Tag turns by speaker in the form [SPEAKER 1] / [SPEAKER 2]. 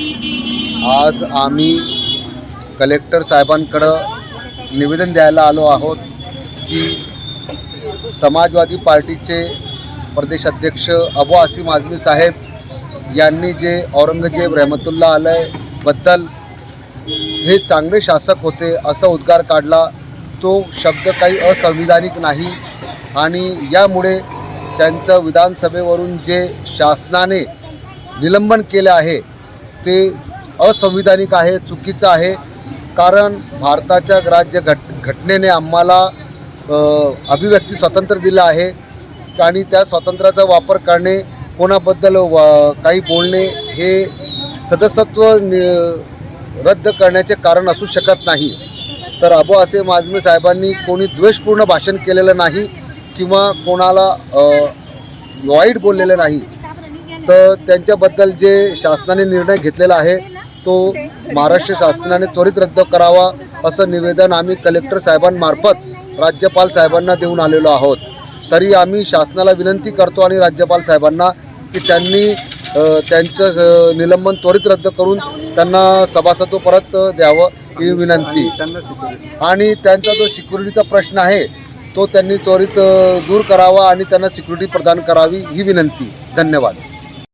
[SPEAKER 1] आज आम्ही कलेक्टर साहेबांकडं निवेदन द्यायला आलो आहोत की समाजवादी पार्टीचे प्रदेशाध्यक्ष अबू आसिम आझमी साहेब यांनी जे औरंगजेब रहमतुल्ला आलयबद्दल हे चांगले शासक होते असा उद्गार काढला. तो शब्द काही असंविधानिक नाही आणि यामुळे त्यांचं विधानसभेवरून जे शासनाने निलंबन केले आहे ते असंविधानिक आहे चुकीचं आहे. कारण भारताच्या राज्य घट घटनेने आम्हाला अभिव्यक्ती स्वातंत्र्य दिलं आहे. आणि त्या स्वातंत्र्याचा वापर करणे कोणाबद्दल वा काही बोलणे हे सदस्यत्व नि- रद्द करण्याचे कारण असू शकत नाही. तर अबो असे माजमी साहेबांनी कोणी द्वेषपूर्ण भाषण केलेलं नाही किंवा कोणाला वाईट बोललेलं नाही. तर त्यांच्याबद्दल जे शासनाने निर्णय घेतलेला आहे तो महाराष्ट्र शासनाने त्वरित रद्द करावा असं निवेदन आम्ही कलेक्टर साहेबांमार्फत राज्यपाल साहेबांना देऊन आलेलो आहोत. तरी आम्ही शासनाला विनंती करतो आणि राज्यपाल साहेबांना की त्यांनी त्यांचं निलंबन त्वरित रद्द करून त्यांना सभासत्व परत द्यावं ही विनंती. आणि त्यांचा जो सिक्युरिटीचा प्रश्न आहे तो त्यांनी त्वरित दूर करावा आणि त्यांना सिक्युरिटी प्रदान करावी ही विनंती. धन्यवाद.